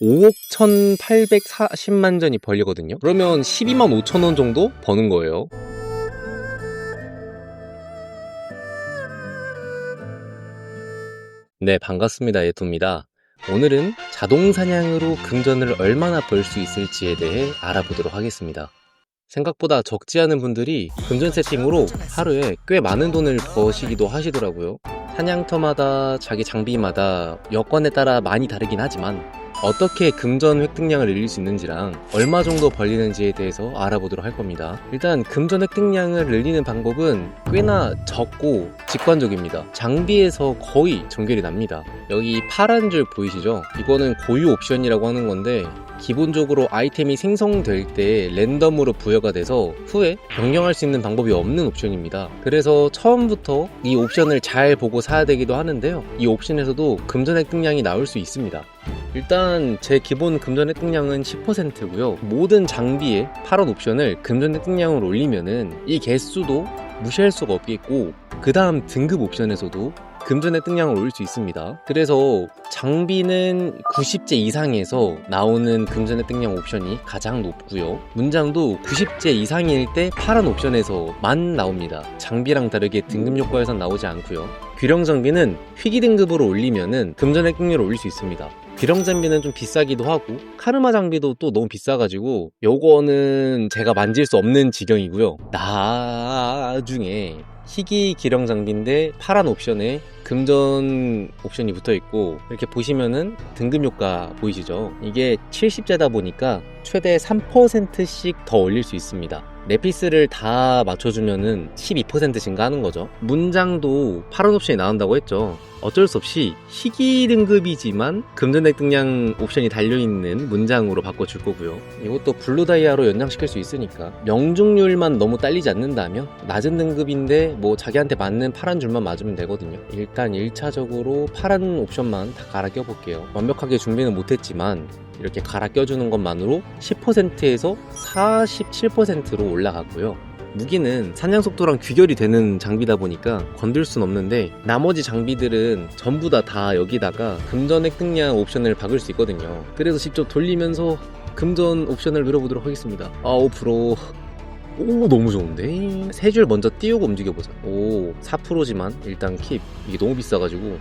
5억 1,840만 전이 벌리거든요. 그러면 12만 5천 원 정도 버는 거예요. 네, 반갑습니다. 예토입니다. 오늘은 자동 사냥으로 금전을 얼마나 벌 수 있을지에 대해 알아보도록 하겠습니다. 생각보다 적지 않은 분들이 금전 세팅으로 하루에 꽤 많은 돈을 버시기도 하시더라고요. 사냥터마다 자기 장비마다 여건에 따라 많이 다르긴 하지만 어떻게 금전 획득량을 늘릴 수 있는지랑 얼마 정도 벌리는지에 대해서 알아보도록 할 겁니다. 일단 금전 획득량을 늘리는 방법은 꽤나 적고 직관적입니다. 장비에서 거의 전결이 납니다. 여기 파란 줄 보이시죠? 이거는 고유 옵션이라고 하는 건데 기본적으로 아이템이 생성될 때 랜덤으로 부여가 돼서 후에 변경할 수 있는 방법이 없는 옵션입니다. 그래서 처음부터 이 옵션을 잘 보고 사야 되기도 하는데요. 이 옵션에서도 금전 획득량이 나올 수 있습니다. 일단 제 기본 금전 획득량은 10%고요. 모든 장비에 파란 옵션을 금전 획득량으로 올리면은 이 개수도 무시할 수가 없겠고 그 다음 등급 옵션에서도 금전 획득량을 올릴 수 있습니다. 그래서 장비는 90제 이상에서 나오는 금전 획득량 옵션이 가장 높고요. 문장도 90제 이상일 때 파란 옵션에서만 나옵니다. 장비랑 다르게 등급 효과에선 나오지 않고요. 귀령 장비는 희귀 등급으로 올리면은 금전 획득률을 올릴 수 있습니다. 귀령 장비는 좀 비싸기도 하고 카르마 장비도 또 너무 비싸가지고 요거는 제가 만질 수 없는 지경이고요. 나중에 희귀 기령 장비인데 파란 옵션에 금전 옵션이 붙어 있고 이렇게 보시면은 등급 효과 보이시죠? 이게 70제다 보니까 최대 3%씩 더 올릴 수 있습니다. 네피스를 다 맞춰주면은 12% 증가하는 거죠. 문장도 파란 옵션이 나온다고 했죠. 어쩔 수 없이 희귀 등급이지만 금전 획득량 옵션이 달려있는 문장으로 바꿔줄 거고요. 이것도 블루 다이아로 연장시킬 수 있으니까 명중률만 너무 딸리지 않는다면 낮은 등급인데 뭐 자기한테 맞는 파란 줄만 맞으면 되거든요. 일단 1차적으로 파란 옵션만 다 갈아 껴볼게요. 완벽하게 준비는 못했지만 이렇게 갈아 껴주는 것만으로 10%에서 47%로 올라가고요. 무기는 사냥 속도랑 귀결이 되는 장비다 보니까 건들 순 없는데 나머지 장비들은 전부 다 다 여기다가 금전 획득량 옵션을 박을 수 있거든요. 그래서 직접 돌리면서 금전 옵션을 밀어보도록 하겠습니다. 아, 5%. 오 너무 좋은데 세 줄 먼저 띄우고 움직여보자 오 4%지만 일단 킵 이게 너무 비싸가지고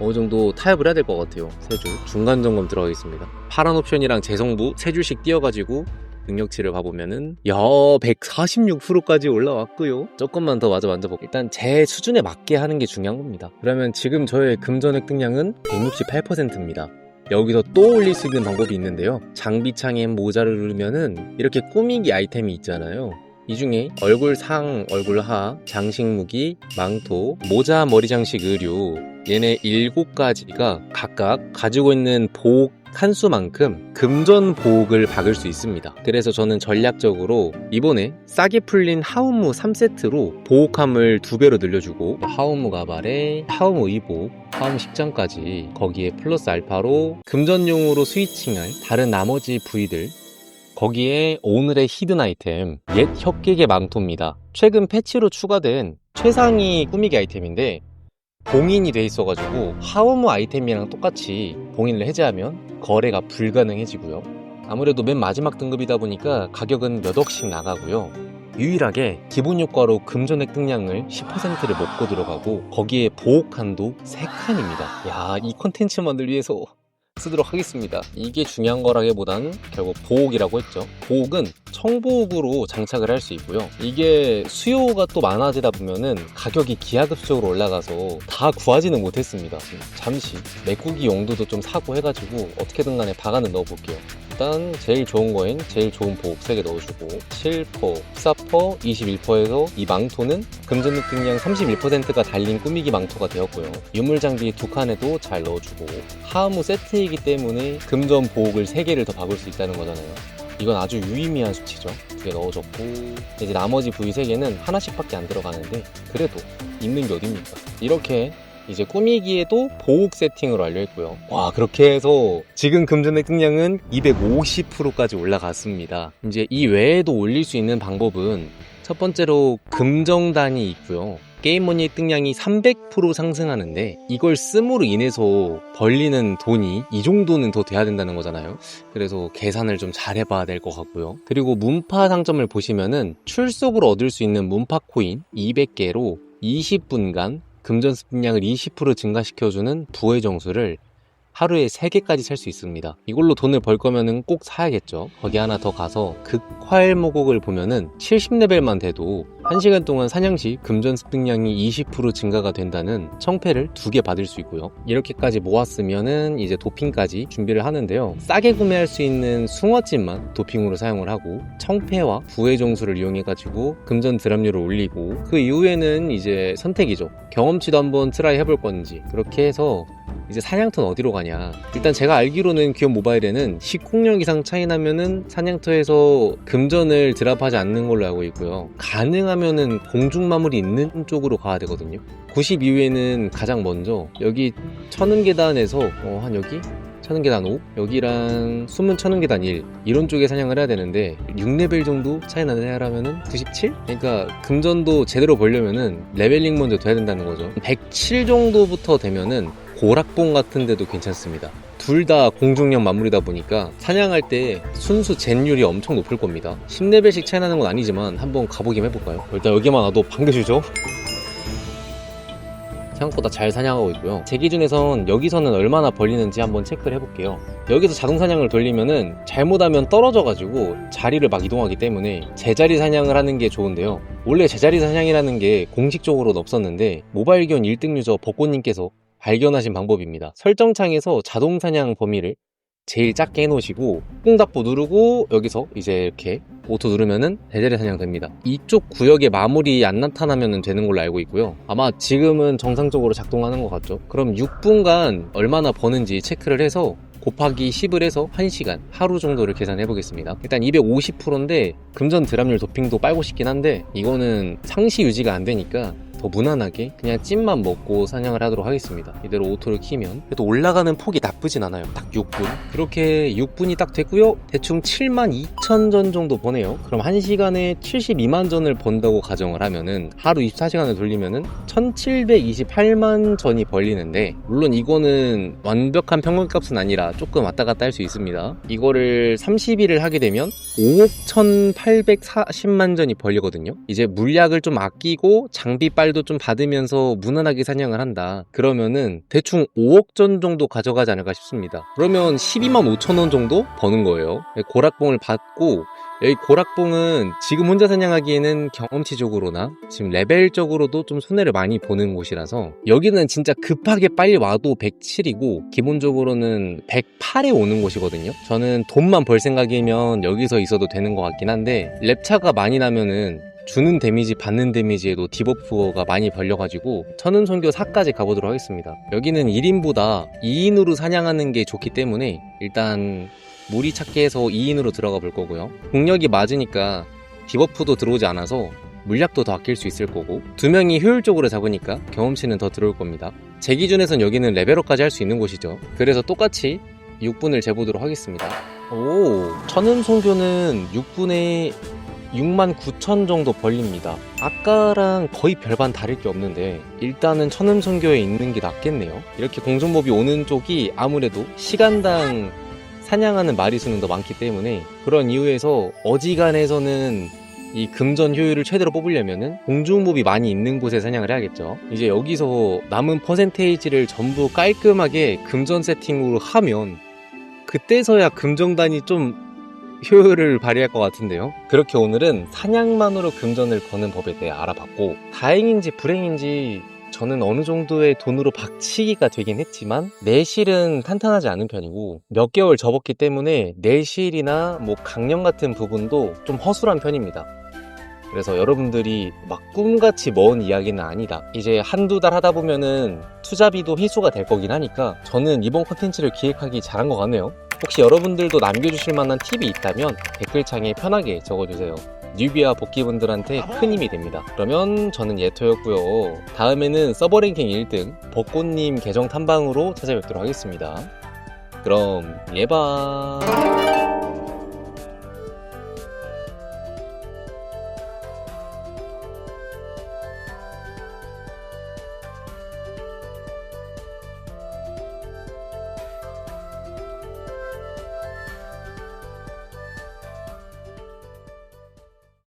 어느 정도 타협을 해야 될 것 같아요. 세 줄. 중간 점검 들어가겠습니다. 파란 옵션이랑 재성부 세 줄씩 띄어가지고 능력치를 봐보면은 야 146%까지 올라왔고요. 조금만 더 마저 만져볼게요. 일단 제 수준에 맞게 하는 게 중요한 겁니다. 그러면 지금 저의 금전 획득량은 168%입니다. 여기서 또 올릴 수 있는 방법이 있는데요. 장비창에 모자를 누르면은 이렇게 꾸미기 아이템이 있잖아요. 이 중에 얼굴 상, 얼굴 하, 장식 무기, 망토, 모자, 머리 장식 의류 얘네 7가지가 각각 가지고 있는 보호 칸수만큼 금전 보호를 박을 수 있습니다. 그래서 저는 전략적으로 이번에 싸게 풀린 하우무 3세트로 보호감을 두 배로 늘려주고 하우무 가발에 하우무 의복, 하우무 식장까지 거기에 플러스 알파로 금전용으로 스위칭할 다른 나머지 부위들 거기에 오늘의 히든 아이템 옛 협객의 망토입니다. 최근 패치로 추가된 최상위 꾸미기 아이템인데 봉인이 돼 있어가지고 하우무 아이템이랑 똑같이 봉인을 해제하면 거래가 불가능해지고요. 아무래도 맨 마지막 등급이다 보니까 가격은 몇 억씩 나가고요. 유일하게 기본 효과로 금전 획득량을 10%를 먹고 들어가고 거기에 보호칸도 3칸입니다. 야, 이 컨텐츠만을 위해서 쓰도록 하겠습니다. 이게 중요한 거라기보다는 결국 보옥이라고 했죠. 보옥은 청보옥으로 장착을 할 수 있고요. 이게 수요가 또 많아지다 보면은 가격이 기하급수적으로 올라가서 다 구하지는 못했습니다. 잠시 메꾸기 용도도 좀 사고 해가지고 어떻게든 간에 박아는 넣어볼게요. 일단 제일 좋은 거인 제일 좋은 보옥 3개 넣어주고 7퍼, 14퍼, 21퍼에서 이 망토는 금전 획득량 31%가 달린 꾸미기 망토가 되었고요. 유물 장비 두 칸에도 잘 넣어주고 하무 세트이기 때문에 금전 보옥을 3개를 더 박을 수 있다는 거잖아요. 이건 아주 유의미한 수치죠. 두 개 넣어줬고 이제 나머지 부위 3개는 하나씩밖에 안 들어가는데 그래도 있는 게 어딥니까? 이렇게 이제 꾸미기에도 보옥 세팅으로 완료했고요. 와 그렇게 해서 지금 금전 획득량은 250%까지 올라갔습니다. 이제 이 외에도 올릴 수 있는 방법은 첫 번째로 금정단이 있고요. 게임 머니의 등량이 300% 상승하는데 이걸 씀으로 인해서 벌리는 돈이 이 정도는 더 돼야 된다는 거잖아요. 그래서 계산을 좀 잘 해봐야 될 것 같고요. 그리고 문파 상점을 보시면은 출석으로 얻을 수 있는 문파 코인 200개로 20분간 금전 습량을 20% 증가시켜주는 부의 정수를 하루에 3개까지 살 수 있습니다. 이걸로 돈을 벌 거면은 꼭 사야겠죠. 거기 하나 더 가서 극활 모곡을 보면은 70레벨만 돼도 1시간 동안 사냥 시 금전 습득량이 20% 증가가 된다는 청패를 두 개 받을 수 있고요. 이렇게까지 모았으면은 이제 도핑까지 준비를 하는데요. 싸게 구매할 수 있는 숭어찜만 도핑으로 사용을 하고 청패와 부의 정수를 이용해 가지고 금전 드랍률을 올리고 그 이후에는 이제 선택이죠. 경험치도 한번 트라이 해볼 건지 그렇게 해서 이제 사냥터는 어디로 가냐? 일단 제가 알기로는 기업 모바일에는 10공력 이상 차이 나면은 사냥터에서 금전을 드랍하지 않는 걸로 알고 있고요. 가능하면은 공중 마물이 있는 쪽으로 가야 되거든요. 90 이후에는 가장 먼저 여기 천은 계단에서 어, 한 여기? 천은 계단 5 여기랑 숨은 천은 계단 1 이런 쪽에 사냥을 해야 되는데 6레벨 정도 차이 나는 애라면은 97? 그러니까 금전도 제대로 벌려면은 레벨링 먼저 돼야 된다는 거죠. 107 정도부터 되면은 고락봉 같은 데도 괜찮습니다. 둘 다 공중력 마무리다 보니까 사냥할 때 순수 젠율이 엄청 높을 겁니다. 10레벨씩 차이 나는 건 아니지만 한번 가보긴 해볼까요? 일단 여기만 와도 반겨주죠. 생각보다 잘 사냥하고 있고요. 제 기준에선 여기서는 얼마나 벌리는지 한번 체크를 해볼게요. 여기서 자동 사냥을 돌리면은 잘못하면 떨어져 가지고 자리를 막 이동하기 때문에 제자리 사냥을 하는 게 좋은데요. 원래 제자리 사냥이라는 게 공식적으로는 없었는데 모바일 기원 1등 유저 벚꽃님께서 발견하신 방법입니다. 설정창에서 자동 사냥 범위를 제일 작게 해놓으시고 콩답보 누르고 여기서 이제 이렇게 오토 누르면은 제자리 사냥 됩니다. 이쪽 구역에 마무리 안 나타나면 되는 걸로 알고 있고요. 아마 지금은 정상적으로 작동하는 것 같죠. 그럼 6분간 얼마나 버는지 체크를 해서 곱하기 10을 해서 1시간 하루 정도를 계산해 보겠습니다 일단 250%인데 금전 드랍률 도핑도 빨고 싶긴 한데 이거는 상시 유지가 안 되니까 더 무난하게 그냥 찜만 먹고 사냥을 하도록 하겠습니다. 이대로 오토를 키면. 그래도 올라가는 폭이 나쁘진 않아요. 딱 6분. 그렇게 6분이 딱 됐고요. 대충 7만 2천 전 정도 버네요. 그럼 1시간에 72만 전을 번다고 가정을 하면은 하루 24시간을 돌리면은 1728만 전이 벌리는데 물론 이거는 완벽한 평균값은 아니라 조금 왔다 갔다 할 수 있습니다. 이거를 30일을 하게 되면 5억 1840만 전이 벌리거든요. 이제 물약을 좀 아끼고 장비 빨도 좀 받으면서 무난하게 사냥을 한다. 그러면은 대충 5억 전 정도 가져가지 않을까 싶습니다. 그러면 12만 5천 원 정도 버는 거예요. 고락봉을 받고 여기 고락봉은 지금 혼자 사냥하기에는 경험치적으로나 지금 레벨적으로도 좀 손해를 많이 보는 곳이라서 여기는 진짜 급하게 빨리 와도 107이고 기본적으로는 108에 오는 곳이거든요. 저는 돈만 벌 생각이면 여기서 있어도 되는 것 같긴 한데 랩차가 많이 나면은 주는 데미지 받는 데미지에도 디버프가 많이 벌려가지고 천은 선교 4까지 가보도록 하겠습니다. 여기는 1인보다 2인으로 사냥하는 게 좋기 때문에 일단 무리 찾기 해서 2인으로 들어가 볼 거고요. 공력이 맞으니까 디버프도 들어오지 않아서 물약도 더 아낄 수 있을 거고 두 명이 효율적으로 잡으니까 경험치는 더 들어올 겁니다. 제 기준에선 여기는 레벨업까지 할 수 있는 곳이죠. 그래서 똑같이 6분을 재보도록 하겠습니다. 오 천은 송교는 6분에 6만 9천 정도 벌립니다. 아까랑 거의 별반 다를 게 없는데 일단은 천음선교에 있는 게 낫겠네요. 이렇게 공중법이 오는 쪽이 아무래도 시간당 사냥하는 마리수는 더 많기 때문에 그런 이유에서 어지간해서는 이 금전 효율을 최대로 뽑으려면은 공중몹이 많이 있는 곳에 사냥을 해야겠죠. 이제 여기서 남은 퍼센테이지를 전부 깔끔하게 금전 세팅으로 하면 그때서야 금정단이 좀 효율을 발휘할 것 같은데요. 그렇게 오늘은 사냥만으로 금전을 버는 법에 대해 알아봤고 다행인지 불행인지 저는 어느 정도의 돈으로 박치기가 되긴 했지만 내실은 탄탄하지 않은 편이고 몇 개월 접었기 때문에 내실이나 뭐 강령 같은 부분도 좀 허술한 편입니다. 그래서 여러분들이 막 꿈같이 먼 이야기는 아니다. 이제 한두 달 하다 보면은 투자비도 희수가 될 거긴 하니까 저는 이번 컨텐츠를 기획하기 잘한 것 같네요. 혹시 여러분들도 남겨주실 만한 팁이 있다면 댓글창에 편하게 적어주세요. 뉴비와 복귀분들한테 큰 힘이 됩니다. 그러면 저는 예토였고요. 다음에는 서버 랭킹 1등 벚꽃님 계정 탐방으로 찾아뵙도록 하겠습니다. 그럼 예바.